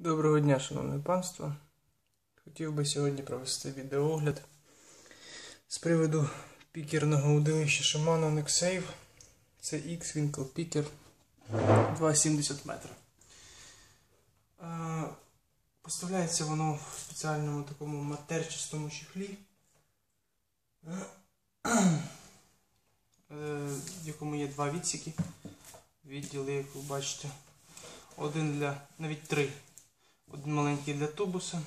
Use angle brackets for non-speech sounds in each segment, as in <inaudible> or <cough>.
Доброго дня, шановне панство. Хотів би сьогодні провести відеоогляд з приводу пікерного удилища Shimano Nexave. Це X Winkle Picker 2,70 метра. Поставляється воно в спеціальному такому матерчастому чехлі, е, в якому є два відсіки. Відділи, як ви бачите. Один для, навіть три. Один маленький для тубуса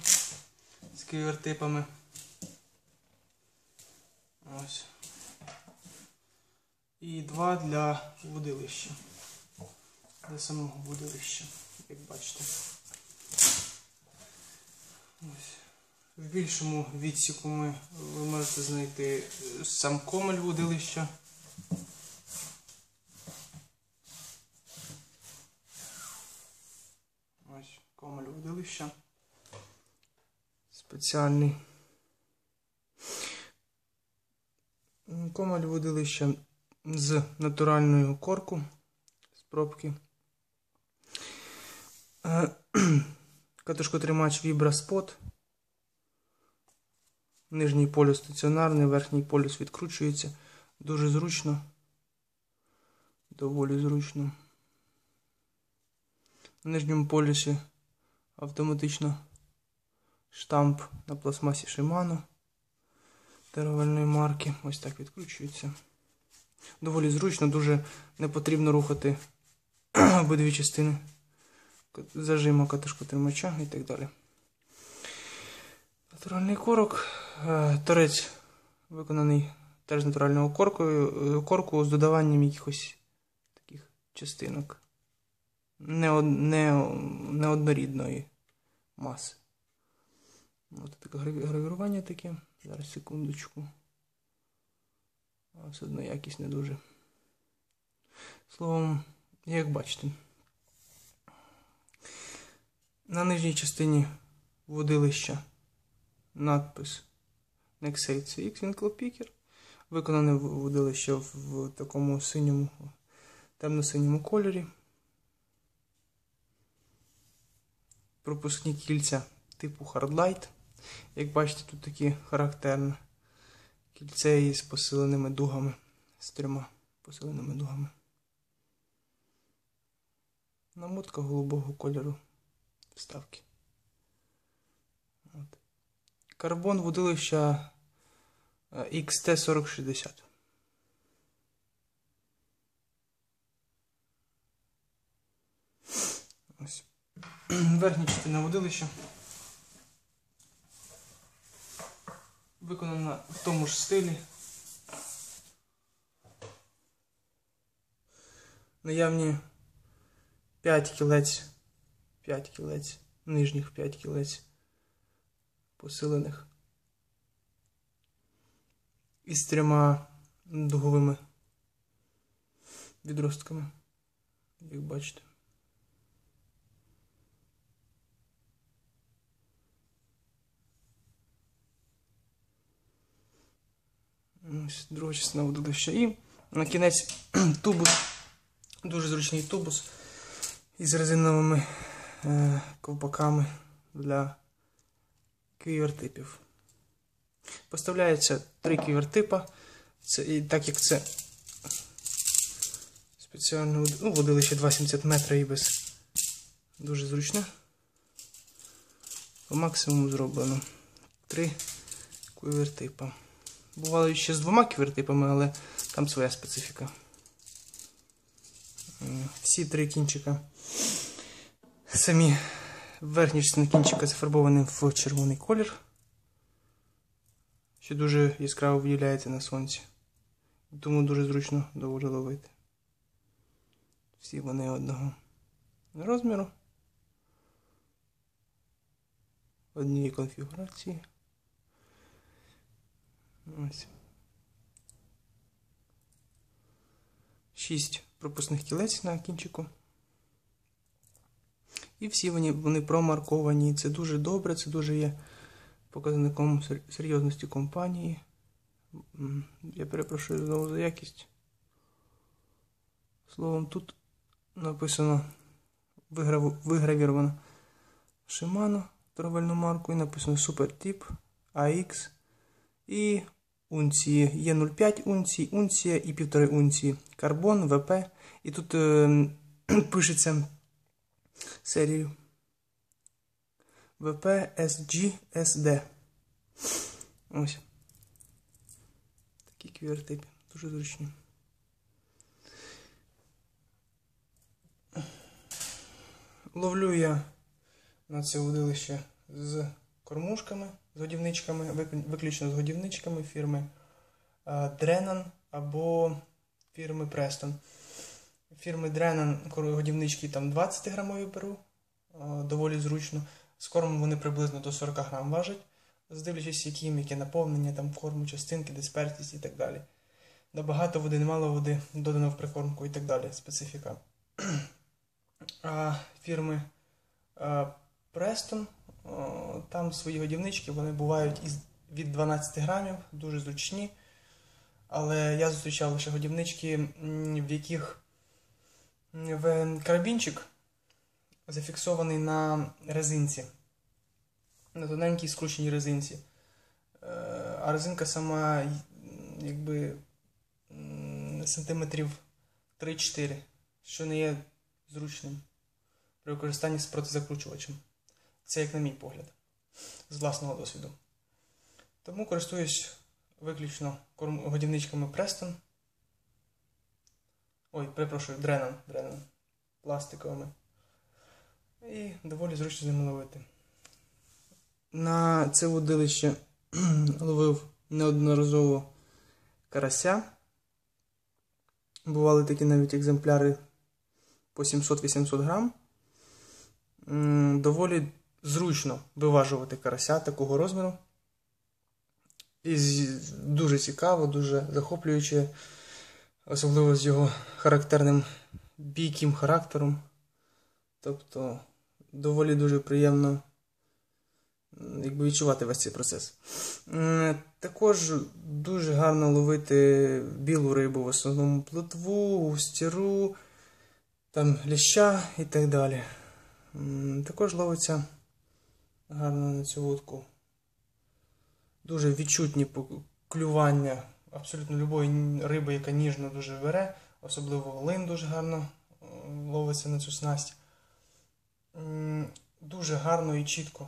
з квівертипами. Ось. І два для водилища. Для самого водилища, як бачите. Ось. В більшому відсіку ми, ви можете знайти сам комель водилища. Ось водилища. Спеціальний. Комель водилища з натуральною корку з пробки. Е, <clears throat> Катушкотримач Vibra Нижній полюс стаціонарний, верхній полюс відкручується. Дуже зручно. Доволі зручно. На нижньому полюсі автоматично штамп на пластмасі Shimano торговельної марки. Ось так відкручується. Доволі зручно, дуже не потрібно рухати <clears throat> обидві частини зажиму катушку тримача і так далі. Натуральний корок. Торець виконаний теж натурального коркою, корку з додаванням якихось таких частинок неоднорідної маси. Ось таке гравірування таке. Зараз секундочку. Все одно якість не дуже. Словом, як бачите, на нижній частині водилища надпис Nexate CX Winkle. Виконане водилище в такому синьому, темно-синьому кольорі. Пропускні кільця типу Hardlight. Як бачите, тут такі характерні кільце із посиленими дугами, з трьома посиленими дугами. Намотка голубого кольору вставки. От. Карбон водилища XT4060. Ось. <clears throat> Верхня частина водилища виконана в тому ж стилі. Наявні 5 кілець, 5 кілець, нижніх 5 кілець посилених із трьома дуговими відростками, як бачите. Ось Друга частина водилища. І на кінець <clears throat> тубус, дуже зручний тубус із резиновими е, ковпаками для квівертипів. Поставляється три квівертипа. Це, і так як це спеціальне ну, водилище 2,70 метра і без дуже зручне. По максимуму зроблено три квівертипа. Бувало ще з двома квертипами, але там своя специфіка. Всі три кінчика. Самі верхні частини кінчика зафарбовані в червоний колір, що дуже яскраво виділяється на сонці. Тому дуже зручно доволі ловити. Всі вони одного розміру, однієї конфігурації. Ось. Шість пропускних кілець на кінчику. І всі вони вони промарковані. Це дуже добре, це дуже є показником серйозності компанії. Я перепрошую знову за якість. Словом, тут написано вигравіровано Shimano, торговельну марку, і написано Super Tip AX і унції. Є 0,5 унцій, унція і 1,5 унції. Карбон, ВП. І тут е, <clears throat> пишеться серію ВП SG SD. Ось. Такі QR-типи. Дуже зручні. Ловлю я на це удилище з кормушками, з годівничками, виключно з годівничками фірми Дреnan або фірми Preston. Фірми Дреnan годівнички там 20 грамові беру, доволі зручно. З кормом вони приблизно до 40 грам важать, здивлячись, які яке наповнення там корму, частинки, диспертість і так далі. Набагато води, немало води додано в прикормку і так далі. Специфіка. <clears throat> А фірми Preston, там свої годівнички вони бувають із від 12 грамів, дуже зручні. Але я зустрічав лише годівнички, в яких в карабінчик зафіксований на резинці, на тоненькій скрученій резинці. Е, а резинка сама якби сантиметрів 3-4, що не є зручним при використанні з протизакручувачем. Це як на мій погляд, з власного досвіду. Тому користуюсь виключно годівничками Preston. Ой, перепрошую, Дреном, Дреном, пластиковими. І доволі зручно з ними ловити. На це водилище <clears throat> ловив неодноразово карася. Бували такі навіть екземпляри по 700-800 грам. Доволі зручно виважувати карася такого розміру. І дуже цікаво, дуже захоплююче, особливо з його характерним бійким характером. Тобто доволі дуже приємно якби, відчувати весь цей процес. Також дуже гарно ловити білу рибу, в основному плотву, стіру, там ляща і так далі. Також ловиться гарно на цю вудку. Дуже відчутні клювання абсолютно любої риби, яка ніжно дуже бере, особливо лин дуже гарно ловиться на цю снасть. Дуже гарно і чітко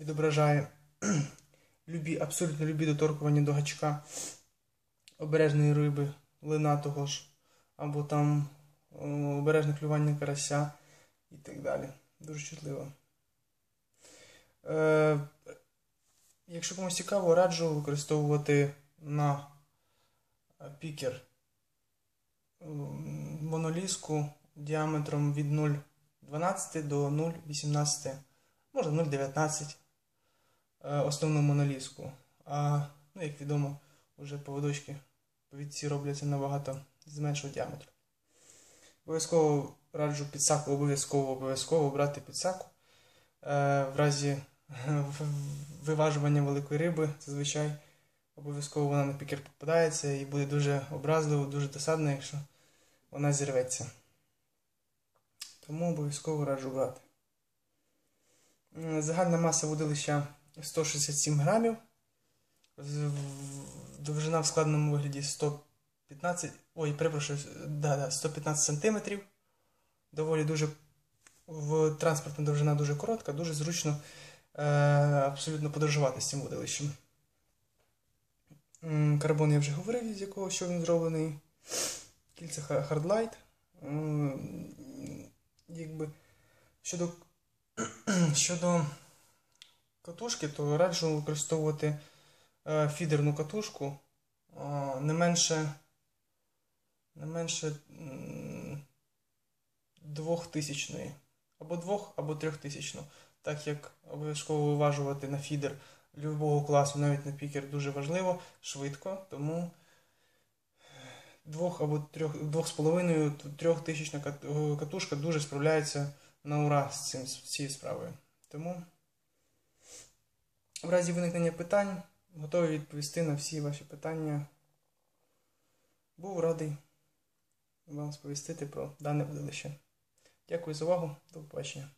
відображає <clears throat> любі, абсолютно любі доторкування до гачка обережної риби, лина того ж, або там обережне клювання карася і так далі. Дуже чутливо. Е, Якщо комусь цікаво, раджу використовувати на пікер моноліску діаметром від 0,12 до 0,18, може 0,19 е, основну моноліску. А, ну, як відомо, вже поводочки повідці робляться набагато з меншого діаметру. Обов'язково раджу підсаку, обов'язково обов'язково брати підсаку. Е, в разі виважування великої риби, зазвичай обов'язково вона на пікер попадається і буде дуже образливо, дуже досадно, якщо вона зірветься. Тому обов'язково раджу брати. Загальна маса водилища 167 грамів. Довжина в складеному вигляді 115, ой, перепрошую, да, да, 115 см. Доволі дуже в транспортна довжина дуже коротка, дуже зручно абсолютно подорожувати з цим водилищем. Карбон я вже говорив, з якого що він зроблений. Кільце Hardlight. Якби Щодо <clears throat> щодо катушки, то раджу використовувати е, фідерну катушку не менше не менше двохтисячної. Або двох, або трьохтисячну. Так як обов'язково виважувати на фідер любого класу, навіть на пікер, дуже важливо, швидко, тому двох або трьох, двох з половиною трьохтисячна катушка дуже справляється на ура з, цим, з цією справою. Тому в разі виникнення питань готовий відповісти на всі ваші питання. Був радий вам сповістити про дане водилище. Дякую за увагу. До побачення.